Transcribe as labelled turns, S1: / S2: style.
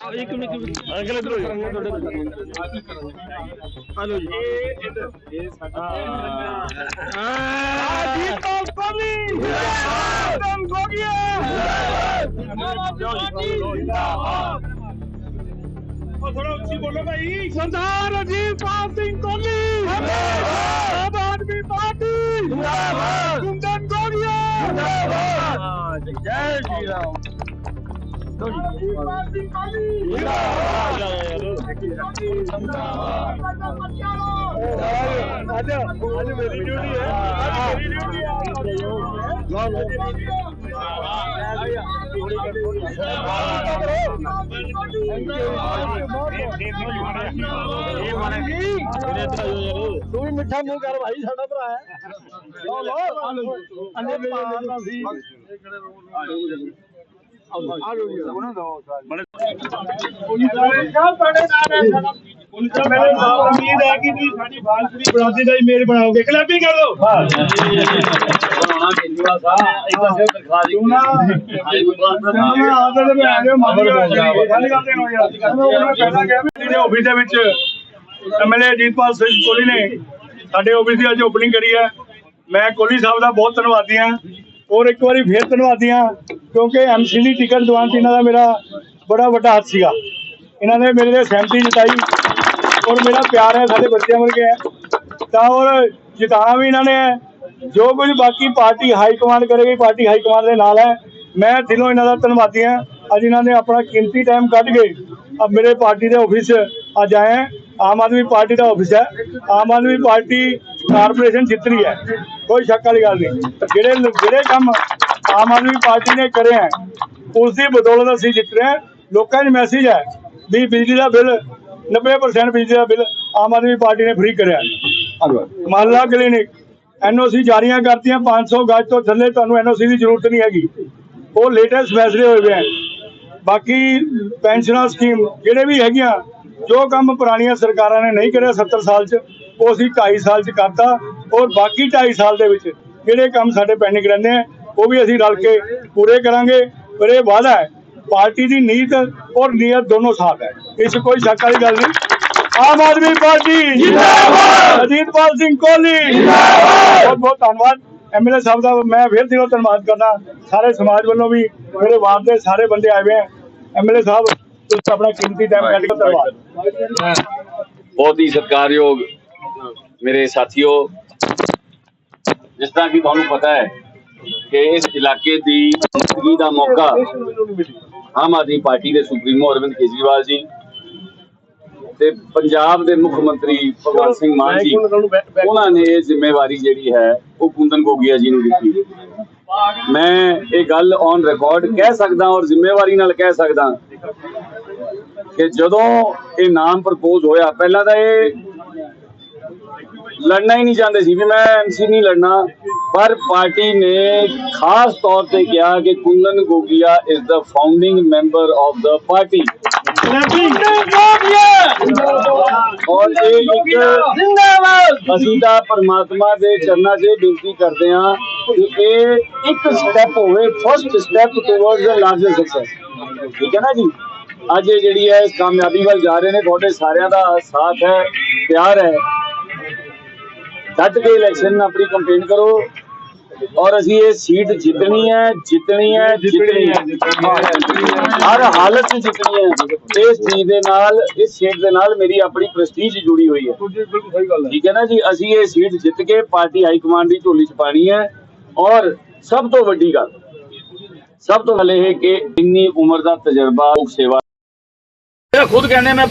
S1: ਇੱਕ minute uncle ਇਧਰ ਹੋ ਹਲੋ ਜੀ ਇਹ ਸਾਡਾ ਹਾਂ ਜੀ। ਕੋਲੀ ਦਮ ਗੋਗਿਆ ਥੋੜਾ ਉੱਚੀ ਬੋਲੋ ਭਾਈ ਸਰਦਾਰ ਅਜੀਤਪਾਲ ਸਿੰਘ ਕੋਹਲੀ ਆਮ ਆਦਮੀ ਪਾਰਟੀ ਜਿੰਦਾਬਾਦ। ਕੁੰਦਨ ਗੋਗਿਆ ਜਿੰਦਾਬਾਦ ਜੈ ਸ਼੍ਰੀ ਰਾਮ। ਅੱਜ ਅੱਜ ਮੇਰੀ ਡਿਊਟੀ ਹੈ ਅੱਜ ਮੇਰੀ ਡਿਊਟੀ ਹੈ ਲਓ ਤੂੰ ਵੀ ਮਿੱਠਾ ਮੂੰਹ ਕਰ ਭਾਈ ਸਾਡਾ ਭਰਾ ਹੈ। ਲਓ ਲਓ। ਅੰਨੇ ਵੇਲੇ ਸੀ। ਮੇਰੇ ਉਮੀਦ ਹੈ ਕਿ ਤੁਸੀਂ ਸਾਡੀ ਬਾਲਸਰੀ ਬਰਾਦਰੀ ਦਾ ਹੀ ਮੇਲ ਬਣਾਓਗੇ ਕਲੱਬੀ ਕਰ ਲਓ ਆਫਿਸ ਦੇ ਵਿੱਚ ਐਮਐਲਏ ਅਜੀਤਪਾਲ ਸਿੰਘ ਕੋਲੀ ਨੇ ਸਾਡੇ ਆਫਿਸ ਦੀ ਅੱਜ ਓਪਨਿੰਗ ਕਰੀ ਹੈ ਮੈਂ ਕੋਹਲੀ ਸਾਹਿਬ ਦਾ ਬਹੁਤ ਧੰਨਵਾਦੀ ਹਾਂ। ਔਰ ਇੱਕ ਵਾਰੀ ਫੇਰ ਧੰਨਵਾਦੀ ਹਾਂ। ਕਿਉਂਕਿ ਐਮਸੀ ਦੀ ਟਿਕਟ ਦਿਵਾਉਣ 'ਚ ਇਹਨਾਂ ਦਾ ਮੇਰਾ ਬੜਾ ਵੱਡਾ ਹੱਥ ਸੀਗਾ। ਇਹਨਾਂ ਨੇ ਮੇਰੇ ਤੇ ਸਹਿਮਤੀ ਜਤਾਈ ਔਰ ਮੇਰਾ ਪਿਆਰ ਹੈ, ਸਾਡੇ ਬੱਚਿਆਂ ਵਰਗੇ ਹੈ। ਤਾਂ ਔਰ ਜਿਤਾਣਾ ਵੀ ਇਹਨਾਂ ਨੇ ਹੈ। ਜੋ ਕੁਝ ਬਾਕੀ ਪਾਰਟੀ ਹਾਈ ਕਮਾਂਡ ਕਰੇਗੀ, ਪਾਰਟੀ ਹਾਈ ਕਮਾਂਡ ਦੇ ਨਾਲ ਹੈ। ਮੈਂ ਦਿਲੋਂ ਇਹਨਾਂ ਦਾ ਧੰਨਵਾਦੀ ਹਾਂ। ਅੱਜ ਇਹਨਾਂ ਨੇ ਆਪਣਾ ਕੀਮਤੀ ਟਾਈਮ ਕੱਢ ਕੇ ਅਬ ਮੇਰੇ ਪਾਰਟੀ ਦੇ ਆਫਿਸ ਅੱਜ ਆਏ ਆਮ ਆਦਮੀ ਪਾਰਟੀ ਦਾ ਆਫਿਸ ਹੈ। ਆਮ ਆਦਮੀ ਪਾਰਟੀ ਕਾਰਪੋਰੇਸ਼ਨ ਜਿੱਤ ਰਹੀ ਹੈ। ਕੋਈ ਸ਼ੱਕ ਵਾਲੀ ਗੱਲ ਨਹੀਂ। ਜਿਹੜੇ ਜਿਹੜੇ ਕੰਮ ਆਮ ਆਦਮੀ ਪਾਰਟੀ ਨੇ ਕਰੇ ਹੈ। ਉਸ ਦੀ ਬਦੌਲਤ ਅਸੀਂ ਜਿੱਤ ਰਹੇ ਹਾਂ। ਲੋਕਾਂ ਨੂੰ ਮੈਸੇਜ ਹੈ ਵੀ ਬਿਜਲੀ ਦਾ ਬਿੱਲ 90% ਬਿਜਲੀ ਦਾ ਬਿੱਲ ਆਮ ਆਦਮੀ ਪਾਰਟੀ ਨੇ ਫ੍ਰੀ ਕਰਿਆ ਮਹੱਲਾ ਕਲੀਨਿਕ ਐਨਓਸੀ ਜਾਰੀਆਂ ਕਰਤੀਆਂ 500 ਗਜ ਤੋਂ ਥੱਲੇ ਤੁਹਾਨੂੰ ਐਨਓਸੀ ਦੀ ਜ਼ਰੂਰਤ ਨਹੀਂ ਹੈਗੀ। ਉਹ ਲੇਟੈਸਟ ਫੈਸਲੇ ਹੋਏ ਹੋਏ ਬਾਕੀ ਪੈਨਸ਼ਨਰ ਸਕੀਮ ਜਿਹੜੇ ਵੀ ਹੈਗੀਆਂ ਜੋ ਕੰਮ ਪੁਰਾਣੀਆਂ ਸਰਕਾਰਾਂ ਨੇ ਨਹੀਂ ਕਰਿਆ 70 ਸਾਲ 'ਚ ਉਹ ਅਸੀਂ 2.5 ਸਾਲ 'ਚ ਕਰਤਾ। ਔਰ ਬਾਕੀ 2.5 ਸਾਲ ਦੇ ਵਿੱਚ ਜਿਹੜੇ ਕੰਮ ਸਾਡੇ ਪੈਂਡਿੰਗ ਰਹਿੰਦੇ ਆ ਉਹ ਵੀ ਅਸੀਂ ਰਲ ਕੇ ਪੂਰੇ ਕਰਾਂਗੇ ਪਰ ਇਹ ਵਾਅਦਾ ਹੈ ਪਾਰਟੀ ਦੀ ਨੀਤ ਔਰ ਨੀਅਤ ਦੋਨੋਂ ਸਾਥ ਹੈ। ਇਸ ਕੋਈ ਸ਼ੱਕ ਵਾਲੀ ਗੱਲ ਨਹੀਂ। ਆਮ ਆਦਮੀ ਪਾਰਟੀ ਜਿੰਦਾਬਾਦ! ਅਜੀਤਪਾਲ ਸਿੰਘ ਕੋਹਲੀ। ਜਿੰਦਾਬਾਦ! ਬਹੁਤ ਬਹੁਤ ਧੰਨਵਾਦ। ਐਮਐਲਏ ਸਾਹਿਬ ਦਾ ਮੈਂ ਫਿਰ ਦਿਲੋਂ ਧੰਨਵਾਦ ਕਰਦਾ। ਸਾਰੇ ਸਮਾਜ ਵੱਲੋਂ ਵੀ ਮੇਰੇ ਵਾਰਡ ਦੇ ਸਾਰੇ ਬੰਦੇ ਆਏ ਹੋਏ ਹੈ ਐਮਐਲਏ ਸਾਹਿਬ ਤੁਸੀਂ ਆਪਣਾ ਕੀਮਤੀ ਟਾਈਮ ਕੱਢ ਕੇ ਧੰਨਵਾਦ।
S2: ਬਹੁਤ ਹੀ ਸਤਿਕਾਰਯੋਗ ਮੇਰੇ ਸਾਥੀਓ ਜਿਸ ਤਰ੍ਹਾਂ ਕਿ ਤੁਹਾਨੂੰ ਪਤਾ ਹੈ ਕਿ ਇਸ ਇਲਾਕੇ ਦੀ ਜ਼ਿੰਦਗੀ ਦਾ ਮੌਕਾ ਆਮ ਆਦਮੀ ਪਾਰਟੀ ਦੇ ਸੁਪਰੀਮੋ ਅਰਵਿੰਦ ਕੇਜਰੀਵਾਲ ਜੀ ਤੇ ਪੰਜਾਬ ਦੇ ਮੁੱਖ ਮੰਤਰੀ ਭਗਵੰਤ ਸਿੰਘ ਮਾਨ ਜੀ, ਉਹਨਾਂ ਨੇ ਇਹ ਜ਼ਿੰਮੇਵਾਰੀ ਜਿਹੜੀ ਹੈ, ਉਹ ਕੁੰਦਨ ਗੋਗਿਆ ਜੀ ਨੂੰ ਦਿੱਤੀ। ਮੈਂ ਇਹ ਗੱਲ ਔਨ ਰਿਕਾਰਡ ਕਹਿ ਸਕਦਾ ਔਰ ਜ਼ਿੰਮੇਵਾਰੀ ਨਾਲ ਕਹਿ ਸਕਦਾ ਕਿ ਜਦੋਂ ਇਹ ਨਾਮ ਪ੍ਰਪੋਜ਼ ਹੋਇਆ, ਪਹਿਲਾਂ ਤਾਂ ਇਹ ਲੜਨਾ ਹੀ ਨਹੀਂ ਚਾਹੁੰਦੇ ਸੀ ਵੀ ਮੈਂ ਐਮਸੀ ਨਹੀਂ ਲੜਨਾ। ਪਰ ਪਾਰਟੀ ਨੇ ਖਾਸ ਤੌਰ ਤੇ ਕਿਹਾ ਕਿ Kundan Gogia is the founding member of the party ਔਰ ਇਹ ਇੱਕ ਅਸੀਂ ਤਾਂ ਪਰਮਾਤਮਾ ਦੇ ਚਰਨਾਂ 'ਚ ਬੇਨਤੀ ਕਰਦੇ ਹਾਂ ਕਿ ਇਹ ਇੱਕ ਸਟੈਪ ਹੋਵੇ first step towards the larger success ਠੀਕ ਹੈ ਨਾ ਜੀ? ਅੱਜ ਇਹ ਜਿਹੜੀ ਹੈ ਇਸ ਕਾਮਯਾਬੀ ਵੱਲ ਜਾ ਰਹੇ ਨੇ ਤੁਹਾਡੇ ਸਾਰਿਆਂ ਦਾ ਸਾਥ ਹੈ ਪਿਆਰ ਹੈ। ਡਟ ਕੇ ਇਲੈਕਸ਼ਨ ਆਪਣੀ ਕੰਪੇਨ ਕਰੋ। ਔਰ ਅਸੀਂ ਇਹ ਸੀਟ ਜਿੱਤਣੀ ਹੈ ਜਿੱਤਣੀ ਹੈ ਜਿੱਤਣੀ ਹੈ। ਹਰ ਹਾਲਤ 'ਚ ਜਿੱਤਣੀ ਹੈ। ਇਸ ਚੀਜ਼ ਦੇ ਨਾਲ ਇਸ ਸੀਟ ਦੇ ਨਾਲ ਮੇਰੀ ਆਪਣੀ ਪ੍ਰੈਸਟੀਜ ਜੁੜੀ ਹੋਈ ਹੈ। ਠੀਕ ਹੈ ਨਾ ਜੀ? ਅਸੀਂ ਇਹ ਸੀਟ ਜਿੱਤ ਕੇ ਪਾਰਟੀ ਹਾਈ ਕਮਾਂਡ ਦੀ ਝੋਲੀ 'ਚ ਪਾਣੀ ਹੈ। ਔਰ ਸਭ ਤੋਂ ਵੱਡੀ ਗੱਲ ਸਭ ਤੋਂ ਪਹਿਲੇ ਇਹ ਕਿ ਇੰਨੀ ਉਮਰ ਦਾ ਤਜਰਬਾ ਲੋਕ ਸੇਵਾ ਖੁਦ ਕਹਿੰਦੇ ਮੈਂ